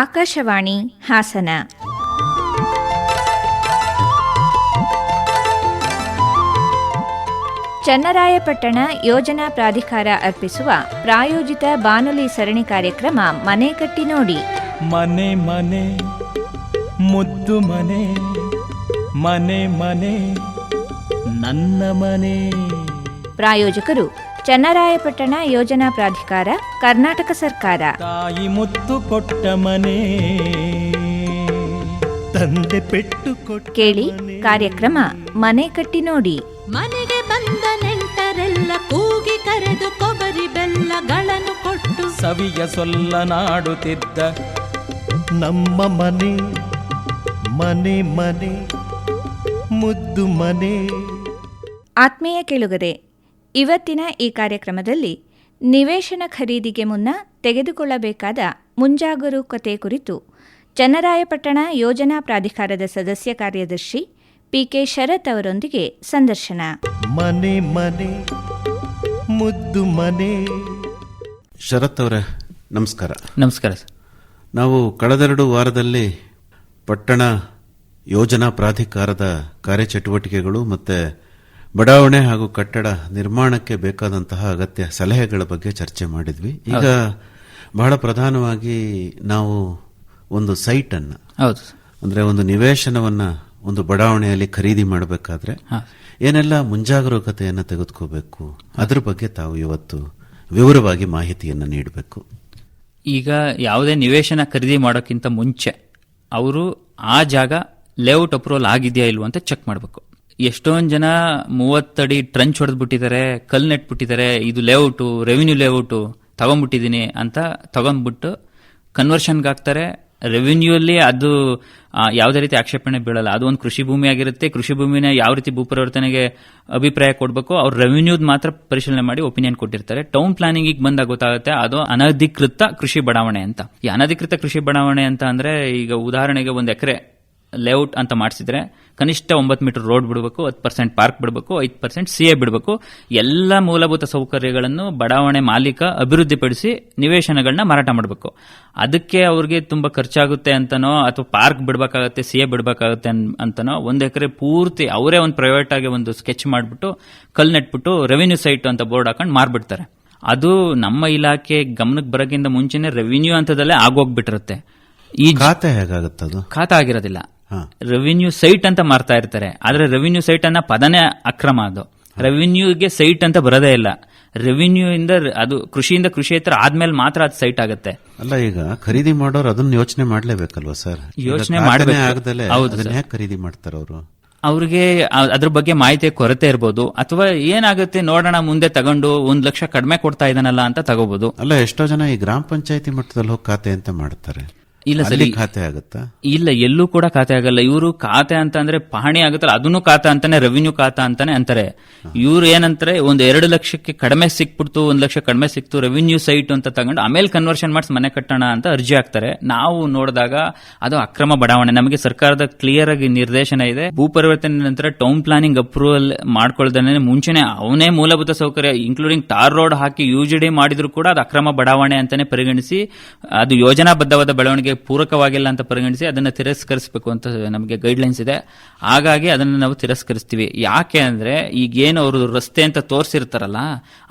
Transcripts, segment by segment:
ಆಕಾಶವಾಣಿ ಹಾಸನ. ಚನ್ನರಾಯಪಟ್ಟಣ ಯೋಜನಾ ಪ್ರಾಧಿಕಾರ ಅರ್ಪಿಸುವ ಪ್ರಾಯೋಜಿತ ಬಾನುಲಿ ಸರಣಿ ಕಾರ್ಯಕ್ರಮ ಮನೆ ಕಟ್ಟಿ ನೋಡಿ. ಮನೆ ಮನೆ ಮುದ್ದು ಮನೆ ಮನೆ ಮನೆ ನನ್ನ ಮನೆ. ಪ್ರಾಯೋಜಕರು ಚನ್ನರಾಯಪಟ್ಟಣ ಯೋಜನಾ ಪ್ರಾಧಿಕಾರ ಕರ್ನಾಟಕ ಸರ್ಕಾರ. ತಾಯಿ ಮುತ್ತು ಕೊಟ್ಟ ಮನೆ ತಂದೆ ಪೆಟ್ಟು ಕೊಟ್ಟ ಕೇಳಿ ಕಾರ್ಯಕ್ರಮ ಮನೆ ಕಟ್ಟಿ ನೋಡಿ. ಮನೆಗೆ ಬಂದ ನೆಂಟರೆಲ್ಲ ಕೂಗಿ ಕರೆದು ಕೊಬರಿ ಬೆಲ್ಲಗಳನ್ನು ಕೊಟ್ಟು. ಸವಿಯ ಸೊಲ್ಲನಾಡುತ್ತಿದ್ದ ನಮ್ಮ ಮನೆ ಮನೆ ಮನೆ ಮುದ್ದು ಮನೆ. ಆತ್ಮೀಯ ಕೇಳುಗರೆ ಇವತ್ತಿನ ಈ ಕಾರ್ಯಕ್ರಮದಲ್ಲಿ ನಿವೇಶನ ಖರೀದಿಗೆ ಮುನ್ನ ತೆಗೆದುಕೊಳ್ಳಬೇಕಾದ ಮುಂಜಾಗರೂಕತೆ ಕುರಿತು ಚನ್ನರಾಯಪಟ್ಟಣ ಯೋಜನಾ ಪ್ರಾಧಿಕಾರದ ಸದಸ್ಯ ಕಾರ್ಯದರ್ಶಿ ಪಿಕೆ ಶರತ್ ಅವರೊಂದಿಗೆ ಸಂದರ್ಶನ. ಮನೆ ಮನೆ ಮುದ್ದು ಮನೆ. ಶರತ್ ಅವರ ನಮಸ್ಕಾರ. ನಮಸ್ಕಾರ ಸರ್. ನಾವು ಕಳೆದೆರಡು ವಾರದಲ್ಲಿ ಪಟ್ಟಣ ಯೋಜನಾ ಪ್ರಾಧಿಕಾರದ ಕಾರ್ಯಚಟುವಟಿಕೆಗಳು ಮತ್ತು ಬಡಾವಣೆ ಹಾಗೂ ಕಟ್ಟಡ ನಿರ್ಮಾಣಕ್ಕೆ ಬೇಕಾದಂತಹ ಅಗತ್ಯ ಸಲಹೆಗಳ ಬಗ್ಗೆ ಚರ್ಚೆ ಮಾಡಿದ್ವಿ ಈಗ ಬಹಳ ಪ್ರಧಾನವಾಗಿ ನಾವು ಒಂದು ಸೈಟ್ ಅನ್ನ ಹೌದು. ಅಂದ್ರೆ ಒಂದು ನಿವೇಶನವನ್ನ ಒಂದು ಬಡಾವಣೆಯಲ್ಲಿ ಖರೀದಿ ಮಾಡಬೇಕಾದ್ರೆ. ಏನೆಲ್ಲ ಮುಂಜಾಗರೂಕತೆಯನ್ನು ತೆಗೆದುಕೋಬೇಕು ಅದ್ರ ಬಗ್ಗೆ ತಾವು ಇವತ್ತು ವಿವರವಾಗಿ ಮಾಹಿತಿಯನ್ನು ನೀಡಬೇಕು ಈಗ ಯಾವುದೇ ನಿವೇಶನ ಖರೀದಿ ಮಾಡೋಕ್ಕಿಂತ ಮುಂಚೆ ಅವರು ಆ ಜಾಗ ಲೇಔಟ್ ಅಪ್ರೂವಲ್ ಆಗಿದೆಯಾ ಇಲ್ವಾ ಅಂತ ಚೆಕ್ ಮಾಡಬೇಕು ಎಷ್ಟೊಂದು ಜನ ಮೂವತ್ತಡಿ ಟ್ರಂಚ್ ಹೊಡೆದ್ಬಿಟ್ಟಿದ್ದಾರೆ ಕಲ್ ನೆಟ್ಬಿಟ್ಟಿದ್ದಾರೆ, ಇದು ಲೇಔಟು ರೆವಿನ್ಯೂ ಲೇಔಟು ತಗೊಂಡ್ಬಿಟ್ಟಿದ್ದೀನಿ ಅಂತ ತಗೊಂಡ್ಬಿಟ್ಟು ಕನ್ವರ್ಷನ್ಗೆ ಹಾಕ್ತಾರೆ ರೆವಿನ್ಯೂ ಅಲ್ಲಿ ಅದು ಯಾವುದೇ ರೀತಿ ಆಕ್ಷೇಪಣೆ ಬೀಳಲ್ಲ. ಅದು ಒಂದು ಕೃಷಿ ಭೂಮಿ ಆಗಿರುತ್ತೆ. ಕೃಷಿ ಭೂಮಿನ ಯಾವ ರೀತಿ ಭೂಪರಿವರ್ತನೆಗೆ ಅಭಿಪ್ರಾಯ ಕೊಡಬೇಕು, ಅವ್ರು ರೆವಿನ್ಯೂದ್ ಮಾತ್ರ ಪರಿಶೀಲನೆ ಮಾಡಿ ಒಪಿನಿಯನ್ ಕೊಟ್ಟಿರ್ತಾರೆ. ಟೌನ್ ಪ್ಲಾನಿಂಗ್ ಬಂದಾಗ ಗೊತ್ತಾಗುತ್ತೆ, ಅದು ಅನಧಿಕೃತ ಕೃಷಿ ಬಡಾವಣೆ ಅಂತ. ಈ ಅನಧಿಕೃತ ಕೃಷಿ ಬಡಾವಣೆ ಅಂತ ಅಂದ್ರೆ ಈಗ ಉದಾಹರಣೆಗೆ ಒಂದು ಎಕರೆ ಲೇಔಟ್ ಅಂತ ಮಾಡಿಸಿದ್ರೆ ಕನಿಷ್ಠ ಒಂಬತ್ತು ಮೀಟರ್ ರೋಡ್ ಬಿಡಬೇಕು ಹತ್ತು ಪರ್ಸೆಂಟ್ ಪಾರ್ಕ್ ಬಿಡಬೇಕು ಐದು ಪರ್ಸೆಂಟ್ ಸಿ ಎ ಬಿಡಬೇಕು. ಎಲ್ಲ ಮೂಲಭೂತ ಸೌಕರ್ಯಗಳನ್ನು ಬಡಾವಣೆ ಮಾಲೀಕ ಅಭಿವೃದ್ಧಿಪಡಿಸಿ ನಿವೇಶನಗಳನ್ನ ಮಾರಾಟ ಮಾಡಬೇಕು. ಅದಕ್ಕೆ ಅವ್ರಿಗೆ ತುಂಬ ಖರ್ಚಾಗುತ್ತೆ ಅಂತನೋ ಅಥವಾ ಪಾರ್ಕ್ ಬಿಡಬೇಕಾಗುತ್ತೆ ಸಿ ಎ ಬಿಡಬೇಕಾಗತ್ತೆ ಅಂತನೋ ಒಂದು ಎಕರೆ ಪೂರ್ತಿ ಅವರೇ ಒಂದು ಪ್ರೈವೇಟ್ ಆಗಿ ಒಂದು ಸ್ಕೆಚ್ ಮಾಡಿಬಿಟ್ಟು ಕಲ್ ನೆಟ್ಬಿಟ್ಟು ರೆವಿನ್ಯೂ ಸೈಟ್ ಅಂತ ಬೋರ್ಡ್ ಹಾಕೊಂಡು ಮಾರ್ಬಿಡ್ತಾರೆ. ಅದು ನಮ್ಮ ಇಲಾಖೆ ಗಮನಕ್ಕೆ ಬರೋಕ್ಕಿಂತ ಮುಂಚೆನೆ ರೆವಿನ್ಯೂ ಹಂತದಲ್ಲೇ ಆಗೋಗ್ಬಿಟ್ಟಿರುತ್ತೆ. ಈ ಖಾತೆ ಹೇಗಾಗುತ್ತೆ ಅದು ಖಾತೆ ಆಗಿರೋದಿಲ್ಲ. ರೆವಿನ್ಯೂ ಸೈಟ್ ಅಂತ ಮಾರ್ತಾ ಇರ್ತಾರೆ. ಆದ್ರೆ ರೆವಿನ್ಯೂ ಸೈಟ್ ಅನ್ನ ಪದನೇ ಅಕ್ರಮ ಅದು. ರೆವಿನ್ಯೂಗೆ ಸೈಟ್ ಅಂತ ಬರೋದೇ ಇಲ್ಲ. ರೆವಿನ್ಯೂ ಇಂದ ಅದು ಕೃಷಿಯಿಂದ ಕೃಷಿಯೇತರ ಆದ್ಮೇಲೆ ಮಾತ್ರ ಅದು ಸೈಟ್ ಆಗುತ್ತೆ. ಅಲ್ಲ ಈಗ ಖರೀದಿ ಮಾಡೋರು ಅದನ್ನ ಯೋಚನೆ ಮಾಡ್ಲೇಬೇಕಲ್ವಾ ಸರ್? ಯೋಚನೆ ಮಾಡ್ಬೇಕು. ಹೌದು. ಖರೀದಿ ಮಾಡ್ತಾರ ಅವರು? ಅವ್ರಿಗೆ ಅದ್ರ ಬಗ್ಗೆ ಮಾಹಿತಿ ಕೊರತೆ ಇರ್ಬೋದು. ಅಥವಾ ಏನಾಗುತ್ತೆ ನೋಡೋಣ ಮುಂದೆ ತಗೊಂಡು ಒಂದ್ ಲಕ್ಷ ಕಡಿಮೆ ಕೊಡ್ತಾ ಇದ್ದಾನಲ್ಲ ಅಂತ ತಗೋಬಹುದು ಅಲ್ಲ ಎಷ್ಟೋ ಜನ ಈ ಗ್ರಾಮ ಪಂಚಾಯತಿ ಮಟ್ಟದಲ್ಲಿ ಹೋಗಿ ಖಾತೆ ಅಂತ ಮಾಡ್ತಾರೆ. ಇಲ್ಲ ಸರಿ. ಖಾತೆ ಆಗುತ್ತಾ? ಇಲ್ಲ ಎಲ್ಲೂ ಕೂಡ ಖಾತೆ ಆಗಲ್ಲ. ಇವರು ಖಾತೆ ಅಂತ ಅಂದ್ರೆ ಪಹಣಿ ಆಗುತ್ತಲ್ಲ ಅದನ್ನು ಖಾತೆ ಅಂತಾನೆ ರೆವಿನ್ಯೂ ಖಾತಾ ಅಂತಾನೆ ಅಂತಾರೆ. ಇವ್ರು ಏನಂತಾರೆ ಒಂದ್ ಎರಡು ಲಕ್ಷಕ್ಕೆ ಕಡಿಮೆ ಸಿಕ್ಬಿಡ್ತು ಒಂದ್ ಲಕ್ಷ ಕಡಿಮೆ ಸಿಕ್ತು ರೆವಿನ್ಯೂ ಸೈಟ್ ಅಂತ ತಗೊಂಡು ಆಮೇಲೆ ಕನ್ವರ್ಷನ್ ಮಾಡಿಸಿ ಮನೆ ಕಟ್ಟೋಣ ಅಂತ ಅರ್ಜಿ ಹಾಕ್ತಾರೆ. ನಾವು ನೋಡಿದಾಗ ಅದು ಅಕ್ರಮ ಬಡಾವಣೆ. ನಮಗೆ ಸರ್ಕಾರದ ಕ್ಲಿಯರ್ ಆಗಿ ನಿರ್ದೇಶನ ಇದೆ. ಭೂ ಪರಿವರ್ತನೆ ನಂತರ ಟೌನ್ ಪ್ಲಾನಿಂಗ್ ಅಪ್ರೂವಲ್ ಮಾಡ್ಕೊಳ್ದೇ ಮುಂಚೆನೆ ಅವನೇ ಮೂಲಭೂತ ಸೌಕರ್ಯ ಇನ್ಕ್ಲೂಡಿಂಗ್ ಟಾರ್ ರೋಡ್ ಹಾಕಿ ಯುಜಿಡಿ ಮಾಡಿದ್ರು ಕೂಡ ಅದು ಅಕ್ರಮ ಬಡಾವಣೆ ಅಂತಾನೆ ಪರಿಗಣಿಸಿ ಅದು ಯೋಜನಾಬದ್ಧವಾದ ಬೆಳವಣಿಗೆ ಪೂರಕವಾಗಿಲ್ಲ ಅಂತ ಪರಿಗಣಿಸಿ ಅದನ್ನ ತಿರಸ್ಕರಿಸಬೇಕು ಅಂತ ನಮಗೆ ಗೈಡ್ಲೈನ್ಸ್ ಇದೆ. ಹಾಗಾಗಿ ಅದನ್ನ ನಾವು ತಿರಸ್ಕರಿಸ್ತೀವಿ. ಯಾಕೆ ಅಂದರೆ ಈಗೇನು ಅವರು ರಸ್ತೆ ಅಂತ ತೋರಿಸಿರ್ತಾರಲ್ಲ,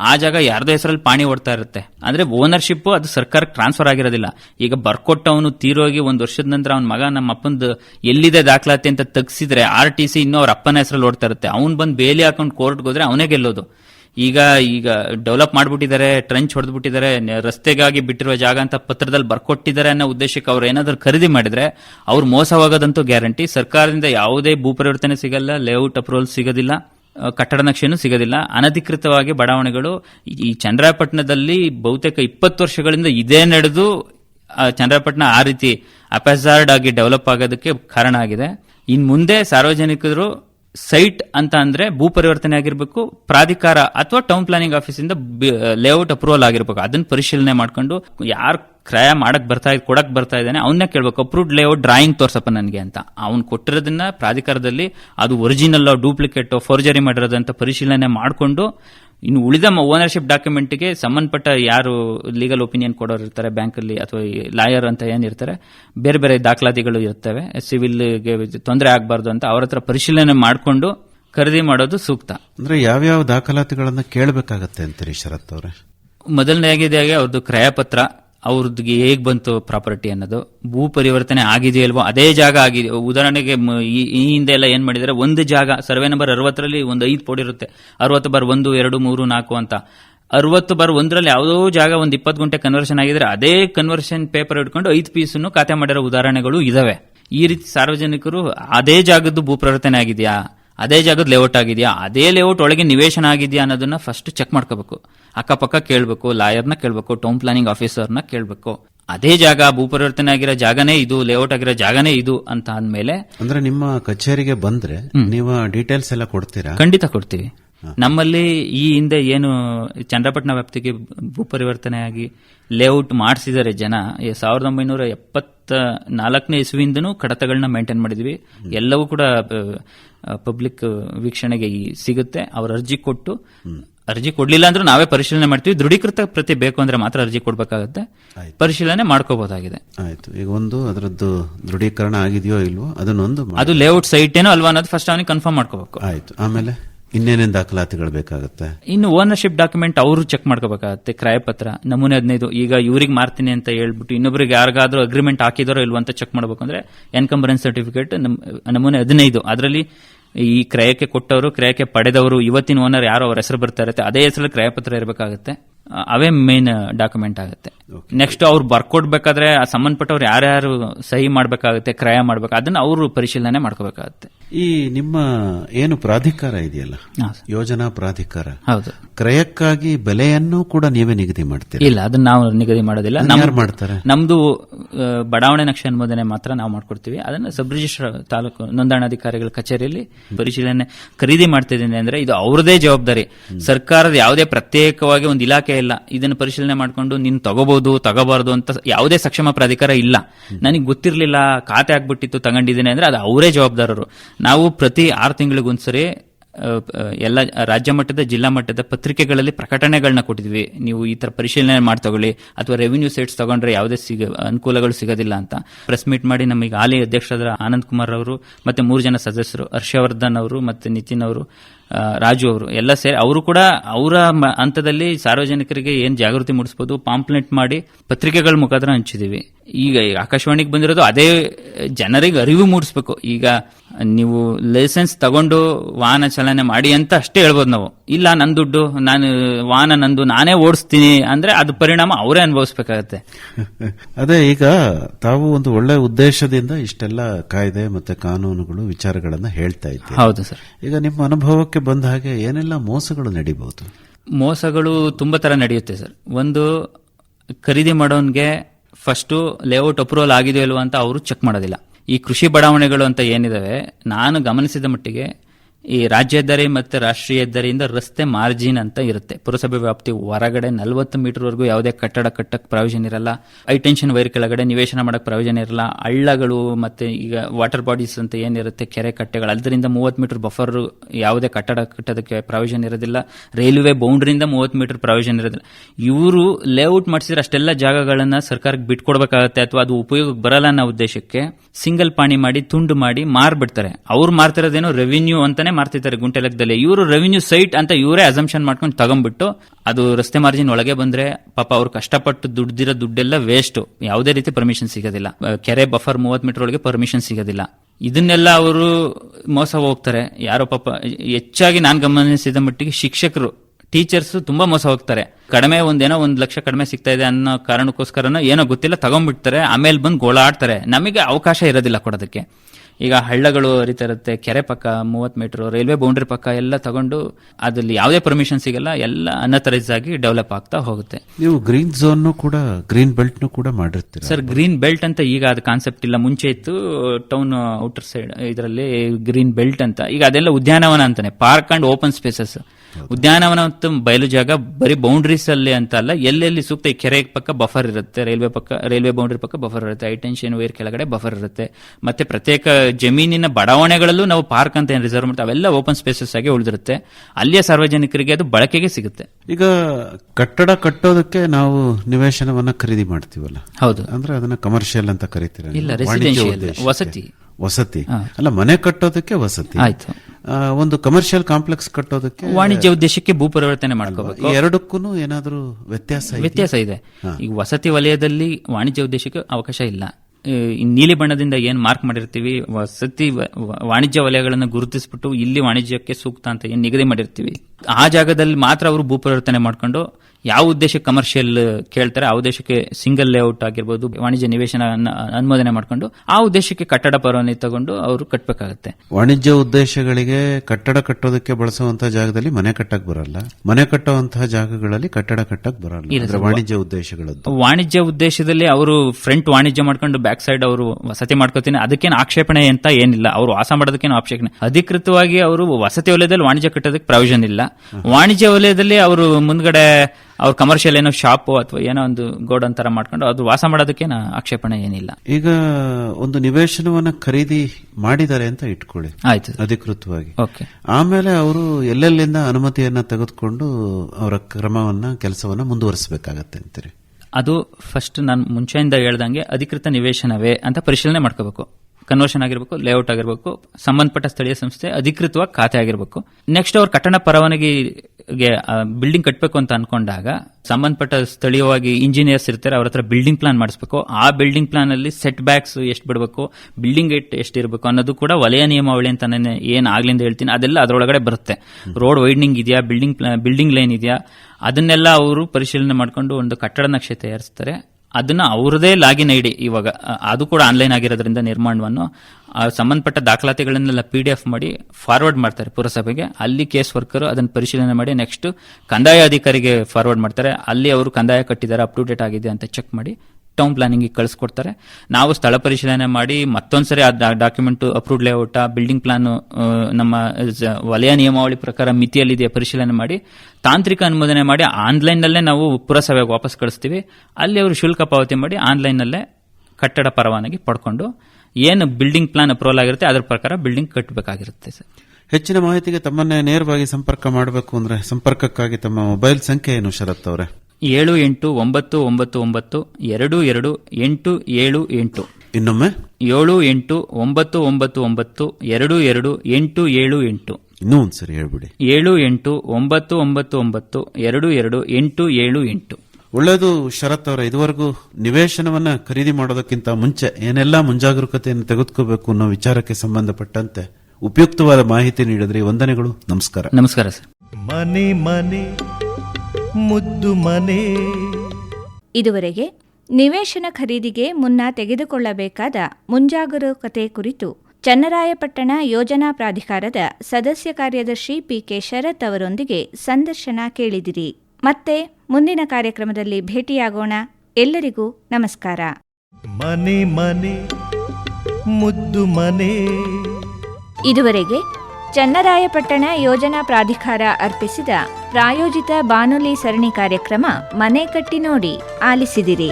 ಆ ಜಾಗ ಯಾರ್ದೋ ಹೆಸರಲ್ಲಿ ಪಾಣಿ ಓಡ್ತಾ ಇರುತ್ತೆ. ಅಂದ್ರೆ ಓನರ್ಶಿಪ್ ಅದು ಸರ್ಕಾರಕ್ಕೆ ಟ್ರಾನ್ಸ್ಫರ್ ಆಗಿರೋದಿಲ್ಲ. ಈಗ ಬರ್ಕೊಟ್ಟವನು ತೀರೋಗಿ ಒಂದು ವರ್ಷದ ನಂತರ ಅವನ ಮಗ ನಮ್ಮ ಅಪ್ಪಂದು ಎಲ್ಲಿದೆ ದಾಖಲಾತಿ ಅಂತ ತೆಗ್ಸಿದ್ರೆ ಆರ್ ಟಿ ಸಿ ಇನ್ನೂ ಅವ್ರ ಅಪ್ಪನ ಹೆಸರಲ್ಲಿ ಓಡ್ತಾ ಇರುತ್ತೆ. ಅವ್ನು ಬಂದು ಬೇಲಿ ಹಾಕೊಂಡು ಕೋರ್ಟ್ಗೆ ಹೋದ್ರೆ ಅವನೇ ಗೆಲ್ಲೋದು. ಈಗ ಈಗ ಡೆವಲಪ್ ಮಾಡ್ಬಿಟ್ಟಿದ್ದಾರೆ ಟ್ರೆಂಚ್ ಹೊಡೆದ್ಬಿಟ್ಟಿದ್ದಾರೆ, ರಸ್ತೆಗಾಗಿ ಬಿಟ್ಟಿರುವ ಜಾಗ ಅಂತ ಪತ್ರದಲ್ಲಿ ಬರ್ಕೊಟ್ಟಿದ್ದಾರೆ ಅನ್ನೋ ಉದ್ದೇಶಕ್ಕೆ ಅವ್ರು ಏನಾದರೂ ಖರೀದಿ ಮಾಡಿದ್ರೆ ಅವ್ರು ಮೋಸವಾಗೋದಂತೂ ಗ್ಯಾರಂಟಿ ಸರ್ಕಾರದಿಂದ ಯಾವುದೇ ಭೂ ಪರಿವರ್ತನೆ ಸಿಗಲ್ಲ ಲೇಔಟ್ ಅಪ್ರೂವಲ್ ಸಿಗೋದಿಲ್ಲ ಕಟ್ಟಡ ನಕ್ಷೆನೂ ಸಿಗೋದಿಲ್ಲ. ಅನಧಿಕೃತವಾಗಿ ಬಡಾವಣೆಗಳು ಈ- ಚಂದ್ರಪಟ್ಟಣದಲ್ಲಿ ಬಹುತೇಕ ಇಪ್ಪತ್ತು ವರ್ಷಗಳಿಂದ ಇದೇ ನಡೆದು ಚಂದ್ರಪಟ್ಟಣ ಆ ರೀತಿ ಅಪೆಸಾರ್ಡ್ ಆಗಿ ಡೆವಲಪ್ ಆಗೋದಕ್ಕೆ ಕಾರಣ ಆಗಿದೆ. ಇನ್ ಮುಂದೆ ಸಾರ್ವಜನಿಕರು ಸೈಟ್ ಅಂತ ಅಂದ್ರೆ ಭೂ ಪರಿವರ್ತನೆ ಆಗಿರ್ಬೇಕು, ಪ್ರಾಧಿಕಾರ ಅಥವಾ ಟೌನ್ ಪ್ಲಾನಿಂಗ್ ಆಫೀಸ್ ಇಂದ ಲೇಔಟ್ ಅಪ್ರೂವಲ್ ಆಗಿರ್ಬೇಕು. ಅದನ್ನ ಪರಿಶೀಲನೆ ಮಾಡ್ಕೊಂಡು ಯಾರು ಕ್ರಯ ಮಾಡಕ್ ಬರ್ತಾ ಇದ್, ಕೊಡಕ್ ಬರ್ತಾ ಇದ್ದಾನೆ, ಅವನ್ನೇ ಕೇಳ್ಬೇಕು. ಅಪ್ರೂವ್ಡ್ ಲೇಔಟ್ ಡ್ರಾಯಿಂಗ್ ತೋರ್ಸಪ್ಪ ನನಗೆ ಅಂತ. ಅವ್ನು ಕೊಟ್ಟಿರೋದನ್ನ ಪ್ರಾಧಿಕಾರದಲ್ಲಿ ಅದು ಒರಿಜಿನಲ್ ಡೂಪ್ಲಿಕೇಟ್ ಫೋರ್ಜರಿ ಮಾಡಿರೋದು ಅಂತ ಪರಿಶೀಲನೆ ಮಾಡಿಕೊಂಡು ಇನ್ನು ಉಳಿದ ಓನರ್ಶಿಪ್ ಡಾಕ್ಯುಮೆಂಟ್ಗೆ ಸಂಬಂಧಪಟ್ಟ ಯಾರು ಲೀಗಲ್ ಒಪಿನಿಯನ್ ಕೊಡೋರು ಇರ್ತಾರೆ ಬ್ಯಾಂಕಲ್ಲಿ ಅಥವಾ ಲಾಯರ್ ಅಂತ ಏನಿರ್ತಾರೆ ಬೇರೆ ಬೇರೆ ದಾಖಲಾತಿಗಳು ಇರ್ತವೆ. ಸಿವಿಲ್ಗೆ ತೊಂದರೆ ಆಗಬಾರ್ದು ಅಂತ ಅವ್ರ ಹತ್ರ ಪರಿಶೀಲನೆ ಮಾಡಿಕೊಂಡು ಖರೀದಿ ಮಾಡೋದು ಸೂಕ್ತ. ಅಂದ್ರೆ ಯಾವ್ಯಾವ ದಾಖಲಾತಿಗಳನ್ನ ಕೇಳಬೇಕಾಗತ್ತೆ ಅಂತೀರಿ ಶರತ್ ಅವರೇ? ಮೊದಲನೇದಾಗಿ ಅವ್ರದ್ದು ಕ್ರಯ ಪತ್ರ ಅವ್ರದ್ದು ಹೇಗ್ ಬಂತು ಪ್ರಾಪರ್ಟಿ ಅನ್ನೋದು? ಭೂ ಪರಿವರ್ತನೆ ಆಗಿದೆಯೋ ಅದೇ ಜಾಗ ಆಗಿದೆ. ಉದಾಹರಣೆಗೆ ಈ ಹಿಂದೆ ಎಲ್ಲ ಏನ್ ಮಾಡಿದರೆ? ಒಂದು ಜಾಗ, ಸರ್ವೆ ನಂಬರ್ ಅರವತ್ತರಲ್ಲಿ ಒಂದು ಐದು ಪೋಡಿ ಇರುತ್ತೆ. ಅರವತ್ತು ಬಾರ್ ಒಂದು, ಎರಡು, ಮೂರು, ನಾಲ್ಕು ಅಂತ. ಅರವತ್ತು ಬಾರ್ ಒಂದರಲ್ಲಿ ಯಾವುದೋ ಜಾಗ ಒಂದು ಇಪ್ಪತ್ತು ಗಂಟೆ ಕನ್ವರ್ಷನ್ ಆಗಿದ್ರೆ ಅದೇ ಕನ್ವರ್ಷನ್ ಪೇಪರ್ ಇಟ್ಕೊಂಡು ಐದು ಪೀಸನ್ನು ಖಾತೆ ಮಾಡಿರೋ ಉದಾಹರಣೆಗಳು ಇದಾವೆ. ಈ ರೀತಿ ಸಾರ್ವಜನಿಕರು ಅದೇ ಜಾಗದ್ದು ಭೂ ಪರಿವರ್ತನೆ ಆಗಿದೆಯಾ? ಅದೇ ಜಾಗದ ಲೇಔಟ್ ಆಗಿದೆಯಾ? ಅದೇ ಲೇಔಟ್ ಒಳಗೆ ನಿವೇಶನ ಆಗಿದೆಯಾ ಅನ್ನೋದನ್ನ ಫಸ್ಟ್ ಚೆಕ್ ಮಾಡ್ಕೋಬೇಕು. ಅಕ್ಕಪಕ್ಕ ಕೇಳಬೇಕು ಲಾಯರ್ನ ಕೇಳಬೇಕು ಟೌನ್ ಪ್ಲಾನಿಂಗ್ ಆಫೀಸರ್ನ ಕೇಳಬೇಕು. ಅದೇ ಜಾಗ ಭೂ ಪರಿವರ್ತನೆ ಆಗಿರೋ ಜಾಗನೇ ಇದು ಲೇಔಟ್ ಆಗಿರೋ ಜಾಗನೇ ಇದು ಅಂತ ಅಂದ್ಮೇಲೆ ಅಂದ್ರೆ ನಿಮ್ಮ ಕಚೇರಿಗೆ ಬಂದ್ರೆ ನೀವು ಡೀಟೇಲ್ಸ್ ಎಲ್ಲ ಕೊಡ್ತೀರಾ? ಖಂಡಿತ ಕೊಡ್ತೀವಿ. ನಮ್ಮಲ್ಲಿ ಈ ಹಿಂದೆ ಏನು ಚಂದ್ರಪಟ್ಟಣ ವ್ಯಾಪ್ತಿಗೆ ಭೂ ಪರಿವರ್ತನೆ ಆಗಿ ಲೇಔಟ್ ಮಾಡಿಸಿದ್ದಾರೆ ಜನ ಸಾವಿರದ ಒಂಬೈನೂರ ಎಪ್ಪತ್ತ ನಾಲ್ಕನೇ ಇಸ್ವಿಯಿಂದನೂ ಕಡತಗಳನ್ನ ಮೇಂಟೈನ್ ಮಾಡಿದ್ವಿ. ಎಲ್ಲವೂ ಕೂಡ ಪಬ್ಲಿಕ್ ವೀಕ್ಷಣೆಗೆ ಸಿಗುತ್ತೆ. ಅವ್ರ ಅರ್ಜಿ ಕೊಟ್ಟು ಅರ್ಜಿ ಕೊಡ್ಲಿಲ್ಲ ಅಂದ್ರೆ ನಾವೇ ಪರಿಶೀಲನೆ ಮಾಡ್ತೀವಿ. ದೃಢೀಕೃತ ಪ್ರತಿ ಬೇಕು ಅಂದ್ರೆ ಮಾತ್ರ ಅರ್ಜಿ ಕೊಡ್ಬೇಕಾಗತ್ತೆ. ಪರಿಶೀಲನೆ ಮಾಡ್ಕೋಬಹುದಾಗಿದೆ. ಆಯ್ತು. ಈಗ ಒಂದು ಅದರದ್ದು ದೃಢೀಕರಣ ಆಗಿದೆಯೋ ಇಲ್ವೋ ಅದನ್ನೊಂದು ಅದು ಲೇಔಟ್ ಸೈಟ್ ಏನೋ ಅಲ್ವಾ ಅನ್ನೋದು ಫಸ್ಟ್ ಅವನಿಗೆ ಕನ್ಫರ್ಮ್ ಮಾಡ್ಕೋಬೇಕು. ಆಯ್ತು. ಆಮೇಲೆ? ಇನ್ನೇನೇನ್ ದಾಖಲಾತಿಗಳು ಬೇಕಾಗುತ್ತೆ? ಇನ್ನು ಓನರ್ಶಿಪ್ ಡಾಕ್ಯುಮೆಂಟ್ ಅವರು ಚೆಕ್ ಮಾಡ್ಕೋಬೇಕಾಗುತ್ತೆ ಕ್ರಯ ಪತ್ರ ನಮೂನೆ ಹದಿನೈದು, ಈಗ ಇವ್ರಿಗೆ ಮಾರ್ತೀನಿ ಅಂತ ಹೇಳ್ಬಿಟ್ಟು ಇನ್ನೊಬ್ರಿಗೆ ಯಾರಿಗಾದ್ರೂ ಅಗ್ರಿಮೆಂಟ್ ಹಾಕಿದಾರೋ ಇಲ್ವೋ ಅಂತ ಚೆಕ್ ಅಂದ್ರೆ ಎನ್ಕಂಬರೆನ್ಸ್ ಸರ್ಟಿಫಿಕೇಟ್ ನಮೂನೆ ಹದಿನೈದು. ಅದರಲ್ಲಿ ಈ ಕ್ರಯಕ್ಕೆ ಕೊಟ್ಟವರು, ಕ್ರಯಕ್ಕೆ ಪಡೆದವರು, ಇವತ್ತಿನ ಓನರ್ ಯಾರೋ ಅವ್ರ ಹೆಸರು ಬರ್ತಾ ಇರುತ್ತೆ, ಅದೇ ಹೆಸರಲ್ಲಿ ಕ್ರಯ ಪತ್ರ ಇರಬೇಕಾಗುತ್ತೆ. ಅವೇ ಮೇನ್ ಡಾಕ್ಯುಮೆಂಟ್ ಆಗುತ್ತೆ. ನೆಕ್ಸ್ಟ್ ಅವ್ರು ಬರ್ಕೊಡ್ಬೇಕಾದ್ರೆ ಆ ಸಂಬಂಧಪಟ್ಟವ್ರು ಯಾರ್ಯಾರು ಸಹಿ ಮಾಡ್ಬೇಕಾಗುತ್ತೆ ಕ್ರಯ ಮಾಡ್ಬೇಕು ಅದನ್ನ ಅವರು ಪರಿಶೀಲನೆ ಮಾಡ್ಕೋಬೇಕಾಗುತ್ತೆ. ಈ ನಿಮ್ಮ ಏನು ಪ್ರಾಧಿಕಾರ ಇದೆಯಲ್ಲ? ಯೋಜನಾ ಪ್ರಾಧಿಕಾರ. ಹೌದು. ಕ್ರಯಕ್ಕಾಗಿ ಬೆಲೆಯನ್ನು ಕೂಡ ನೀವೇ ನಿಗದಿ ಮಾಡ್ತೀರಿ? ಇಲ್ಲ ಅದನ್ನ ನಾವು ನಿಗದಿ ಮಾಡೋದಿಲ್ಲ. ಮಾಡ್ತಾರೆ? ನಮ್ದು ಬಡಾವಣೆ ನಕ್ಷೆ ಅನುಮೋದನೆ ಮಾತ್ರ ನಾವು ಮಾಡ್ಕೊಡ್ತೀವಿ. ಅದನ್ನ ಸಬ್ ರಿಜಿಸ್ಟರ್ ತಾಲೂಕು ನೋಂದಣಾಧಿಕಾರಿಗಳ ಕಚೇರಿಯಲ್ಲಿ ಪರಿಶೀಲನೆ ಖರೀದಿ ಮಾಡ್ತಿದ್ದೀನಿ ಅಂದ್ರೆ ಇದು ಅವರದೇ ಜವಾಬ್ದಾರಿ. ಸರ್ಕಾರದ ಯಾವುದೇ ಪ್ರತ್ಯೇಕವಾಗಿ ಒಂದು ಇಲಾಖೆ ಇಲ್ಲ. ಇದನ್ನ ಪರಿಶೀಲನೆ ಮಾಡ್ಕೊಂಡು ನೀನು ತಗೋಬಹುದು ತಗೋಬಾರ್ದು ಅಂತ ಯಾವುದೇ ಸಕ್ಷಮ ಪ್ರಾಧಿಕಾರ ಇಲ್ಲ. ನನಗೆ ಗೊತ್ತಿರಲಿಲ್ಲ, ಖಾತೆ ಆಗ್ಬಿಟ್ಟಿತ್ತು ತಗೊಂಡಿದ್ದೀನಿ ಅಂದ್ರೆ ಅದು ಅವರೇ ಜವಾಬ್ದಾರರು. ನಾವು ಪ್ರತಿ ಆರು ತಿಂಗಳಿಗೊಂದ್ಸರಿ ಎಲ್ಲ ರಾಜ್ಯ ಮಟ್ಟದ, ಜಿಲ್ಲಾ ಮಟ್ಟದ ಪತ್ರಿಕೆಗಳಲ್ಲಿ ಪ್ರಕಟಣೆಗಳನ್ನ ಕೊಟ್ಟಿದ್ವಿ. ನೀವು ಈ ತರ ಪರಿಶೀಲನೆ ಮಾಡಿ ತಗೊಳ್ಳಿ, ಅಥವಾ ರೆವಿನ್ಯೂ ಸೆಟ್ಸ್ ತಗೊಂಡ್ರೆ ಯಾವುದೇ ಸಿಗ, ಅನುಕೂಲಗಳು ಸಿಗೋದಿಲ್ಲ ಅಂತ. ಪ್ರೆಸ್ ಮೀಟ್ ಮಾಡಿ ನಮಗೆ ಹಾಲಿ ಅಧ್ಯಕ್ಷರಾದ ಆನಂದ್ ಕುಮಾರ್ ಅವರು, ಮತ್ತೆ ಮೂರು ಜನ ಸದಸ್ಯರು, ಹರ್ಷವರ್ಧನ್ ಅವರು, ಮತ್ತೆ ನಿತಿನ್ ಅವರು ರಾಜು ಅವರು, ಎಲ್ಲ ಸೇರಿ ಅವರು ಕೂಡ ಅವರ ಹಂತದಲ್ಲಿ ಸಾರ್ವಜನಿಕರಿಗೆ ಏನು ಜಾಗೃತಿ ಮೂಡಿಸಬಹುದು ಪಾಂಪ್ಲೆಟ್ ಮಾಡಿ ಪತ್ರಿಕೆಗಳ ಮುಖಾಂತರ ಹಂಚಿದೀವಿ. ಈಗ ಆಕಾಶವಾಣಿಗೆ ಬಂದಿರೋದು ಅದೇ ಜನರಿಗೆ ಅರಿವು ಮೂಡಿಸಬೇಕು. ಈಗ ನೀವು ಲೈಸೆನ್ಸ್ ತಗೊಂಡು ವಾಹನ ಚಲನೆ ಮಾಡಿ ಅಂತ ಅಷ್ಟೇ ಹೇಳ್ಬೋದು ನಾವು. ಇಲ್ಲ ನನ್ನ ದುಡ್ಡು ನಾನು ವಾಹನ ನಂದು ನಾನೇ ಓಡಿಸ್ತೀನಿ ಅಂದ್ರೆ ಅದು ಪರಿಣಾಮ ಅವರೇ ಅನುಭವಿಸ್ಬೇಕಾಗತ್ತೆ. ಅದೇ ಈಗ ತಾವು ಒಂದು ಒಳ್ಳೆ ಉದ್ದೇಶದಿಂದ ಇಷ್ಟೆಲ್ಲ ಕಾಯ್ದೆ ಮತ್ತೆ ಕಾನೂನುಗಳು ವಿಚಾರಗಳನ್ನ ಹೇಳ್ತಾ ಇದ್ದೀವಿ ಹೌದು ಸರ್. ಈಗ ನಿಮ್ಮ ಅನುಭವಕ್ಕೆ ಬಂದ ಹಾಗೆ ಏನೆಲ್ಲ ಮೋಸಗಳು ನಡೀಬಹುದು? ಮೋಸಗಳು ತುಂಬಾ ತರ ನಡೆಯುತ್ತೆ ಸರ್. ಒಂದು ಖರೀದಿ ಮಾಡೋನ್ಗೆ ಫಸ್ಟು ಲೇಔಟ್ ಅಪ್ರೂವಲ್ ಆಗಿದೆಯೋ ಇಲ್ವೋ ಅಂತ ಅವರು ಚೆಕ್ ಮಾಡೋದಿಲ್ಲ. ಈ ಕೃಷಿ ಬಡಾವಣೆಗಳು ಅಂತ ಏನಿದಾವೆ ನಾನು ಗಮನಿಸಿದ ಮಟ್ಟಿಗೆ ಈ ರಾಜ್ಯ ಮತ್ತು ರಾಷ್ಟ್ರೀಯ ಹೆದ್ದಾರಿಯಿಂದ ರಸ್ತೆ ಮಾರ್ಜಿನ್ ಅಂತ ಇರುತ್ತೆ. ಪುರಸಭೆ ವ್ಯಾಪ್ತಿ ಹೊರಗಡೆ ನಲವತ್ತು ಮೀಟರ್ವರೆಗೂ ಯಾವುದೇ ಕಟ್ಟಡ ಕಟ್ಟಕ್ಕೆ ಪ್ರಾವಿಷನ್ ಇರಲ್ಲ. ಹೈ ಟೆನ್ಷನ್ ವೈರ್ ಕೆಳಗಡೆ ನಿವೇಶನ ಮಾಡಕ್ಕೆ ಪ್ರಾವಿಷನ್ ಇರಲ್ಲ. ಹಳ್ಳಗಳು ಮತ್ತೆ ಈಗ ವಾಟರ್ ಬಾಡೀಸ್ ಅಂತ ಏನಿರುತ್ತೆ, ಕೆರೆ ಕಟ್ಟೆಗಳು. ಅದರಿಂದ ಮೂವತ್ತು ಮೀಟರ್ ಬಫರ್ ಯಾವುದೇ ಕಟ್ಟಡ ಕಟ್ಟೋದಕ್ಕೆ ಪ್ರಾವಿಷನ್ ಇರೋದಿಲ್ಲ. ರೈಲ್ವೆ ಬೌಂಡ್ರಿಯಿಂದ ಮೂವತ್ತು ಮೀಟರ್ ಪ್ರಾವಿಷನ್ ಇರೋದಿಲ್ಲ. ಇವರು ಲೇಔಟ್ ಮಾಡಿಸಿದ್ರೆ ಅಷ್ಟೆಲ್ಲ ಜಾಗಗಳನ್ನ ಸರ್ಕಾರಕ್ಕೆ ಬಿಟ್ಕೊಡ್ಬೇಕಾಗತ್ತೆ ಅಥವಾ ಅದು ಉಪಯೋಗಕ್ಕೆ ಬರಲ್ಲ ಅನ್ನೋ ಉದ್ದೇಶಕ್ಕೆ ಸಿಂಗಲ್ ಪಾಣಿ ಮಾಡಿ, ತುಂಡು ಮಾಡಿ ಮಾರ್ಬಿಡ್ತಾರೆ. ಅವ್ರು ಮಾರ್ತಿರೋದೇನೋ ರೆವಿನ್ಯೂ ಅಂತಾನೆ ಮಾರ್ತಿದ್ದಾರೆ ಗುಂಟೆ ಲೆಕ್ಕದಲ್ಲಿ ಇವರು ರೆವಿನ್ಯೂ ಸೈಟ್ ಅಂತ ಇವರೇ ಅಸಂಪ್ಷನ್ ಮಾಡ್ಕೊಂಡು ತಗೊಂಡ್ಬಿಟ್ಟು ಅದು ರಸ್ತೆ ಮಾರ್ಜಿನ್ ಒಳಗೆ ಬಂದ್ರೆ ಪಾಪ ಅವ್ರು ಕಷ್ಟಪಟ್ಟು ದುಡ್ದಿರೋ ದುಡ್ಡೆಲ್ಲ ವೇಸ್ಟ್ ಯಾವುದೇ ರೀತಿ ಪರ್ಮಿಷನ್ ಸಿಗೋದಿಲ್ಲ. ಕೆರೆ ಬಫರ್ ಮೂವತ್ ಮೀಟರ್ ಒಳಗೆ ಪರ್ಮಿಷನ್ ಸಿಗೋದಿಲ್ಲ. ಇದನ್ನೆಲ್ಲ ಅವರು ಮೋಸ ಹೋಗ್ತಾರೆ. ಯಾರೋ ಪಾಪ, ಹೆಚ್ಚಾಗಿ ನಾನು ಗಮನಿಸಿದ ಮಟ್ಟಿಗೆ ಶಿಕ್ಷಕರು ಟೀಚರ್ಸ್ ತುಂಬಾ ಮೋಸ ಹೋಗ್ತಾರೆ. ಕಡಿಮೆ ಒಂದೇನೋ ಒಂದ್ ಲಕ್ಷ ಕಡಿಮೆ ಸಿಗ್ತಾ ಇದೆ ಅನ್ನೋ ಕಾರಣಕ್ಕೋಸ್ಕರನೋ ಏನೋ ಗೊತ್ತಿಲ್ಲ ತಗೊಂಡ್ಬಿಡ್ತಾರೆ ಆಮೇಲೆ ಬಂದು ಗೋಳಾಡ್ತಾರೆ. ನಮಗೆ ಅವಕಾಶ ಇರೋದಿಲ್ಲ ಕೊಡೋದಕ್ಕೆ. ಈಗ ಹಳ್ಳಗಳು ಹರಿತಾ ಇರುತ್ತೆ ಕೆರೆ ಪಕ್ಕ ಮೂವತ್ತು ಮೀಟರ್ ರೈಲ್ವೆ ಬೌಂಡ್ರಿ ಪಕ್ಕ ಎಲ್ಲ ತಗೊಂಡು ಅದ್ರಲ್ಲಿ ಯಾವುದೇ ಪರ್ಮಿಷನ್ ಸಿಗಲ್ಲ ಎಲ್ಲ ಅನಥರೈಸ್ ಆಗಿ ಡೆವಲಪ್ ಆಗ್ತಾ ಹೋಗುತ್ತೆ. ನೀವು ಗ್ರೀನ್ ಝೋನ್ ಕೂಡ ಗ್ರೀನ್ ಬೆಲ್ಟ್ ಕೂಡ ಮಾಡಿರ್ತೀರಿ? ಸರ್ ಗ್ರೀನ್ ಬೆಲ್ಟ್ ಅಂತ ಈಗ ಅದು ಕಾನ್ಸೆಪ್ಟ್ ಇಲ್ಲ. ಮುಂಚೆ ಇತ್ತು ಟೌನ್ ಔಟರ್ ಸೈಡ್ ಇದರಲ್ಲಿ ಗ್ರೀನ್ ಬೆಲ್ಟ್ ಅಂತ. ಈಗ ಅದೆಲ್ಲ ಉದ್ಯಾನವನ ಅಂತಾನೆ. ಪಾರ್ಕ್ ಅಂಡ್ ಓಪನ್ ಸ್ಪೇಸಸ್ ಉದ್ಯಾನವನ ಮತ್ತು ಬಯಲು ಜಾಗ ಬರೀ ಬೌಂಡ್ರೀಸ್ ಅಲ್ಲಿ ಅಂತ ಅಲ್ಲ ಎಲ್ಲೆಲ್ಲಿ ಸೂಕ್ತ ಈ ಕೆರೆ ಪಕ್ಕ ಬಫರ್ ಇರುತ್ತೆ ರೈಲ್ವೆ ಪಕ್ಕ ರೈಲ್ವೆ ಬೌಂಡ್ರಿ ಪಕ್ಕ ಬಫರ್ ಇರುತ್ತೆ ಹೈಟೆನ್ಷನ್ ವೈರ್ ಕೆಳಗಡೆ ಬಫರ್ ಇರುತ್ತೆ. ಮತ್ತೆ ಪ್ರತ್ಯೇಕ ಜಮೀನಿನ ಬಡಾವಣೆಗಳಲ್ಲೂ ನಾವು ಪಾರ್ಕ್ ಅಂತ ಏನು ರಿಸರ್ವ್ ಮಾಡ್ತೀವಿ ಅವೆಲ್ಲ ಓಪನ್ ಸ್ಪೇಸಸ್ ಆಗಿ ಉಳಿದಿರುತ್ತೆ. ಅಲ್ಲಿಯ ಸಾರ್ವಜನಿಕರಿಗೆ ಅದು ಬಳಕೆಗೆ ಸಿಗುತ್ತೆ. ಈಗ ಕಟ್ಟಡ ಕಟ್ಟೋದಕ್ಕೆ ನಾವು ನಿವೇಶನವನ್ನ ಖರೀದಿ ಮಾಡ್ತೀವಲ್ಲ? ಹೌದು. ಅಂದ್ರೆ ಅದನ್ನ ಕಮರ್ಷಿಯಲ್ ಅಂತ ಕರಿತೀರ? ಇಲ್ಲ, ರೆಸಿಡೆನ್ಶಿಯಲ್ ವಸತಿ. ವಸತಿ. ಅಲ್ಲ ಮನೆ ಕಟ್ಟೋದಕ್ಕೆ ವಸತಿ. ಆಯ್ತು. ಒಂದು ಕಮರ್ಷಿಯಲ್ ಕಾಂಪ್ಲೆಕ್ಸ್ ಕಟ್ಟೋದಕ್ಕೆ ವಾಣಿಜ್ಯ ಉದ್ದೇಶಕ್ಕೆ ಭೂ ಪರಿವರ್ತನೆ ಮಾಡ್ಕೋಬೇಕು. ಎರಡಕ್ಕೂ ಏನಾದರೂ ವ್ಯತ್ಯಾಸ? ವ್ಯತ್ಯಾಸ ಇದೆ. ಈಗ ವಸತಿ ವಲಯದಲ್ಲಿ ವಾಣಿಜ್ಯ ಉದ್ದೇಶಕ್ಕೆ ಅವಕಾಶ ಇಲ್ಲ. ಈ ನೀಲಿ ಬಣ್ಣದಿಂದ ಏನ್ ಮಾರ್ಕ್ ಮಾಡಿರ್ತೀವಿ? ವಸತಿ ವಾಣಿಜ್ಯ ವಲಯಗಳನ್ನು ಗುರುತಿಸ್ಬಿಟ್ಟು ಇಲ್ಲಿ ವಾಣಿಜ್ಯಕ್ಕೆ ಸೂಕ್ತ ಅಂತ ಏನ್ ನಿಗದಿ ಮಾಡಿರ್ತೀವಿ? ಆ ಜಾಗದಲ್ಲಿ ಮಾತ್ರ ಅವರು ಭೂ ಪರಿವರ್ತನೆ ಮಾಡ್ಕೊಂಡು ಯಾವ ಉದ್ದೇಶಕ್ಕೆ ಕಮರ್ಷಿಯಲ್ ಕೇಳ್ತಾರೆ ಆ ಉದ್ದೇಶಕ್ಕೆ ಸಿಂಗಲ್ ಲೇಔಟ್ ಆಗಿರ್ಬೋದು ವಾಣಿಜ್ಯ ನಿವೇಶನ ಅನುಮೋದನೆ ಮಾಡ್ಕೊಂಡು ಆ ಉದ್ದೇಶಕ್ಕೆ ಕಟ್ಟಡ ಪರವಾನಗಿ ತಗೊಂಡು ಅವರು ಕಟ್ಟಬೇಕಾಗುತ್ತೆ ವಾಣಿಜ್ಯ ಉದ್ದೇಶಗಳಿಗೆ ಕಟ್ಟಡ ಕಟ್ಟೋದಕ್ಕೆ ಬಳಸುವಂತಹ ಜಾಗದಲ್ಲಿ ಮನೆ ಕಟ್ಟಕ್ ಬರಲ್ಲ. ಮನೆ ಕಟ್ಟುವಂತಹ ಜಾಗಗಳಲ್ಲಿ ಕಟ್ಟಡ ಕಟ್ಟಕ್ ಬರಲ್ಲ. ವಾಣಿಜ್ಯ ಉದ್ದೇಶಗಳು ವಾಣಿಜ್ಯ ಉದ್ದೇಶದಲ್ಲಿ ಅವರು ಫ್ರಂಟ್ ವಾಣಿಜ್ಯ ಮಾಡ್ಕೊಂಡು ಬ್ಯಾಕ್ ಸೈಡ್ ಅವರು ವಸತಿ ಮಾಡ್ಕೋತೀನಿ ಅದಕ್ಕೇನು ಆಕ್ಷೇಪಣೆ ಅಂತ ಏನಿಲ್ಲ. ಅವರು ವಾಸ ಮಾಡೋದಕ್ಕೇನು ಆಕ್ಷೇಪಣೆ ಅಧಿಕೃತವಾಗಿ ಅವರು ವಸತಿ ವಲಯದಲ್ಲಿ ವಾಣಿಜ್ಯ ಕಟ್ಟೋದಕ್ಕೆ ಪ್ರಾವಿಷನ್ ಇಲ್ಲ. ವಾಣಿಜ್ಯ ವಲಯದಲ್ಲಿ ಅವರು ಮುಂದ್ಗಡೆ ಅವ್ರ ಕಮರ್ಷಿಯಲ್ ಏನೋ ಶಾಪು ಅಥವಾ ಏನೋ ಒಂದು ಗೋಡನ್ ತರ ಮಾಡ್ಕೊಂಡು ಅದು ವಾಸ ಮಾಡೋದಕ್ಕೆ ಆಕ್ಷೇಪಣೆ ಏನಿಲ್ಲ. ಈಗ ಒಂದು ನಿವೇಶನವನ್ನ ಖರೀದಿ ಮಾಡಿದ್ದಾರೆ ಅಂತ ಇಟ್ಕೊಳ್ಳಿ. ಆಯ್ತು. ಅಧಿಕೃತವಾಗಿ. ಓಕೆ ಆಮೇಲೆ ಅವರು ಎಲ್ಲೆಲ್ಲಿಂದ ಅನುಮತಿಯನ್ನ ತೆಗೆದುಕೊಂಡು ಅವರ ಕ್ರಮವನ್ನ ಕೆಲಸವನ್ನ ಮುಂದುವರಿಸಬೇಕಾಗತ್ತೆ ಅಂತೀರಿ? ಅದು ಫಸ್ಟ್ ನಾನು ಮುಂಚೆಯಿಂದ ಹೇಳ್ದಂಗೆ ಅಧಿಕೃತ ನಿವೇಶನವೇ ಅಂತ ಪರಿಶೀಲನೆ ಮಾಡ್ಕೋಬೇಕು. ಕನ್ವರ್ಷನ್ ಆಗಿರ್ಬೇಕು ಲೇಔಟ್ ಆಗಿರ್ಬೇಕು ಸಂಬಂಧಪಟ್ಟ ಸ್ಥಳೀಯ ಸಂಸ್ಥೆ ಅಧಿಕೃತವಾಗಿ ಖಾತೆ ಆಗಿರ್ಬೇಕು. ನೆಕ್ಸ್ಟ್ ಅವ್ರ ಕಟ್ಟಡ ಪರವಾನಗಿಗೆ ಬಿಲ್ಡಿಂಗ್ ಕಟ್ಟಬೇಕು ಅಂತ ಅನ್ಕೊಂಡಾಗ ಸಂಬಂಧಪಟ್ಟ ಸ್ಥಳೀಯವಾಗಿ ಇಂಜಿನಿಯರ್ಸ್ ಇರ್ತಾರೆ, ಅವ್ರ ಹತ್ರ ಬಿಲ್ಡಿಂಗ್ ಪ್ಲಾನ್ ಮಾಡಿಸ್ಬೇಕು. ಆ ಬಿಲ್ಡಿಂಗ್ ಪ್ಲಾನ್ ಅಲ್ಲಿ ಸೆಟ್ ಬ್ಯಾಕ್ಸ್ ಎಷ್ಟು ಬಿಡಬೇಕು ಬಿಲ್ಡಿಂಗ್ ಏಟ್ ಎಷ್ಟು ಇರಬೇಕು ಅನ್ನೋದು ಕೂಡ ವಲಯ ನಿಯಮಾವಳಿ ಅಂತ ನಾನು ಏನು ಆಗ್ಲಿಂದ ಹೇಳ್ತೀನಿ. ಅದೆಲ್ಲ ಅದರೊಳಗಡೆ ಬರುತ್ತೆ. ರೋಡ್ ವೈಡ್ನಿಂಗ್ ಇದೆಯಾ ಬಿಲ್ಡಿಂಗ್ ಬಿಲ್ಡಿಂಗ್ ಲೈನ್ ಇದೆಯಾ, ಅದನ್ನೆಲ್ಲ ಅವರು ಪರಿಶೀಲನೆ ಮಾಡ್ಕೊಂಡು ಒಂದು ಕಟ್ಟಡ ನಕ್ಷೆ ತಯಾರಿಸ್ತಾರೆ. ಅದನ್ನ ಅವ್ರದೇ ಲಾಗಿನ್ ಐ ಡಿ ಇವಾಗ ಅದು ಕೂಡ ಆನ್ಲೈನ್ ಆಗಿರೋದ್ರಿಂದ ನಿರ್ಮಾಣವನ್ನು ಸಂಬಂಧಪಟ್ಟ ದಾಖಲಾತಿಗಳನ್ನೆಲ್ಲ ಪಿ ಡಿ ಎಫ್ ಮಾಡಿ ಫಾರ್ವರ್ಡ್ ಮಾಡ್ತಾರೆ ಪುರಸಭೆಗೆ. ಅಲ್ಲಿ ಕೇಸ್ ವರ್ಕರ್ ಅದನ್ನು ಪರಿಶೀಲನೆ ಮಾಡಿ ನೆಕ್ಸ್ಟ್ ಕಂದಾಯ ಅಧಿಕಾರಿಗೆ ಫಾರ್ವರ್ಡ್ ಮಾಡ್ತಾರೆ. ಅಲ್ಲಿ ಅವರು ಕಂದಾಯ ಕಟ್ಟಿದ್ದಾರೆ ಅಪ್ ಟು ಡೇಟ್ ಆಗಿದೆ ಅಂತ ಚೆಕ್ ಮಾಡಿ. ಟೌನ್ ಪ್ಲಾನಿಂಗ್ ಕಳಿಸ್ಕೊಡ್ತಾರೆ. ನಾವು ಸ್ಥಳ ಪರಿಶೀಲನೆ ಮಾಡಿ ಮತ್ತೊಂದ್ಸರಿ ಆ document approved layout, building plan ನಮ್ಮ ವಲಯ ನಿಯಮಾವಳಿ ಪ್ರಕಾರ ಮಿತಿಯಲ್ಲಿದೆಯಾ ಪರಿಶೀಲನೆ ಮಾಡಿ, ತಾಂತ್ರಿಕ ಅನುಮೋದನೆ ಮಾಡಿ ಆನ್ಲೈನ್ನಲ್ಲೇ ನಾವು ಪುರಸಭೆಗೆ ವಾಪಸ್ ಕಳಿಸ್ತೀವಿ. ಅಲ್ಲಿ ಅವರು ಶುಲ್ಕ ಪಾವತಿ ಮಾಡಿ ಆನ್ಲೈನ್ನಲ್ಲೇ ಕಟ್ಟಡ ಪರವಾನಗಿ ಪಡ್ಕೊಂಡು ಏನು ಬಿಲ್ಡಿಂಗ್ ಪ್ಲಾನ್ ಅಪ್ರೂವಲ್ ಆಗಿರುತ್ತೆ ಅದರ ಪ್ರಕಾರ ಬಿಲ್ಡಿಂಗ್ ಕಟ್ಟಬೇಕಾಗಿರುತ್ತೆ ಸರ್. ಹೆಚ್ಚಿನ ಮಾಹಿತಿಗೆ ತಮ್ಮನ್ನೇ ನೇರವಾಗಿ ಸಂಪರ್ಕ ಮಾಡಬೇಕು ಅಂದ್ರೆ ಸಂಪರ್ಕಕ್ಕಾಗಿ ತಮ್ಮ ಮೊಬೈಲ್ ಸಂಖ್ಯೆ ಏನು ಶರತ್ ಅವರೇ? ಏಳು ಎಂಟು ಒಂಬತ್ತು ಒಂಬತ್ತು ಒಂಬತ್ತು ಎರಡು ಎರಡು ಎಂಟು ಏಳು ಎಂಟು. ಇನ್ನೊಮ್ಮೆ? ಏಳು ಎಂಟು ಒಂಬತ್ತು ಒಂಬತ್ತು ಒಂಬತ್ತು ಎರಡು ಎರಡು ಎಂಟು ಏಳು ಎಂಟು. ಇನ್ನೂ ಒಂದ್ಸರಿ ಹೇಳ್ಬಿಡಿ. ಏಳು ಎಂಟು ಒಂಬತ್ತು ಒಂಬತ್ತು ಒಂಬತ್ತು ಎರಡು ಎರಡು ಎಂಟು ಏಳು ಎಂಟು. ಒಳ್ಳೆಯದು ಶರತ್ ಅವರ ಇದುವರೆಗೂ ನಿವೇಶನವನ್ನ ಖರೀದಿ ಮಾಡೋದಕ್ಕಿಂತ ಮುಂಚೆ ಏನೆಲ್ಲ ಮುಂಜಾಗರೂಕತೆಯನ್ನು ತೆಗೆದುಕೋಬೇಕು ಅನ್ನೋ ವಿಚಾರಕ್ಕೆ ಸಂಬಂಧಪಟ್ಟಂತೆ ಉಪಯುಕ್ತವಾದ ಮಾಹಿತಿ ನೀಡಿದ್ರಿ. ವಂದನೆಗಳು ನಮಸ್ಕಾರ. ನಮಸ್ಕಾರ ಸರ್. ಮನೆ ಮನೆ ಮುದ್ದು ಮನೆ. ಇದುವರೆಗೆ ನಿವೇಶನ ಖರೀದಿಗೆ ಮುನ್ನ ತೆಗೆದುಕೊಳ್ಳಬೇಕಾದ ಮುಂಜಾಗರೂಕತೆ ಕುರಿತು ಚನ್ನರಾಯಪಟ್ಟಣ ಯೋಜನಾ ಪ್ರಾಧಿಕಾರದ ಸದಸ್ಯ ಕಾರ್ಯದರ್ಶಿ ಪಿಕೆ ಶರತ್ ಅವರೊಂದಿಗೆ ಸಂದರ್ಶನ ಕೇಳಿದಿರಿ. ಮತ್ತೆ ಮುಂದಿನ ಕಾರ್ಯಕ್ರಮದಲ್ಲಿ ಭೇಟಿಯಾಗೋಣ. ಎಲ್ಲರಿಗೂ ನಮಸ್ಕಾರ. ಮನೆ ಮನೆ ಮುದ್ದು ಮನೆ. ಇದುವರೆಗೆ ಚನ್ನರಾಯಪಟ್ಟಣ ಯೋಜನಾ ಪ್ರಾಧಿಕಾರ ಅರ್ಪಿಸಿದ ಪ್ರಾಯೋಜಿತ ಬಾನುಲಿ ಸರಣಿ ಕಾರ್ಯಕ್ರಮ ಮನೆ ಕಟ್ಟಿ ನೋಡಿ ಆಲಿಸಿದಿರಿ.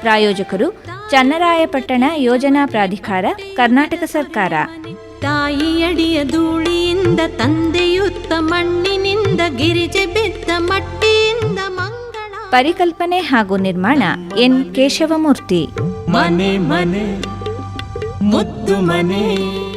ಪ್ರಾಯೋಜಕರು ಚನ್ನರಾಯಪಟ್ಟಣ ಯೋಜನಾ ಪ್ರಾಧಿಕಾರ ಕರ್ನಾಟಕ ಸರ್ಕಾರ. ತಾಯಿಯಡಿಯ ಧೂಳಿಯಿಂದ ತಂದೆಯುತ್ತ ಮಣ್ಣಿನಿಂದ ಗಿರಿಜೆ ಬಿದ್ದ ಮಟ್ಟಿಯಿಂದ ಮಂಗಳ. ಪರಿಕಲ್ಪನೆ ಹಾಗೂ ನಿರ್ಮಾಣ ಎನ್. ಕೇಶವಮೂರ್ತಿ. ಮನೆ ಮನೆ. ಮುದ್ದು ಮನೆ.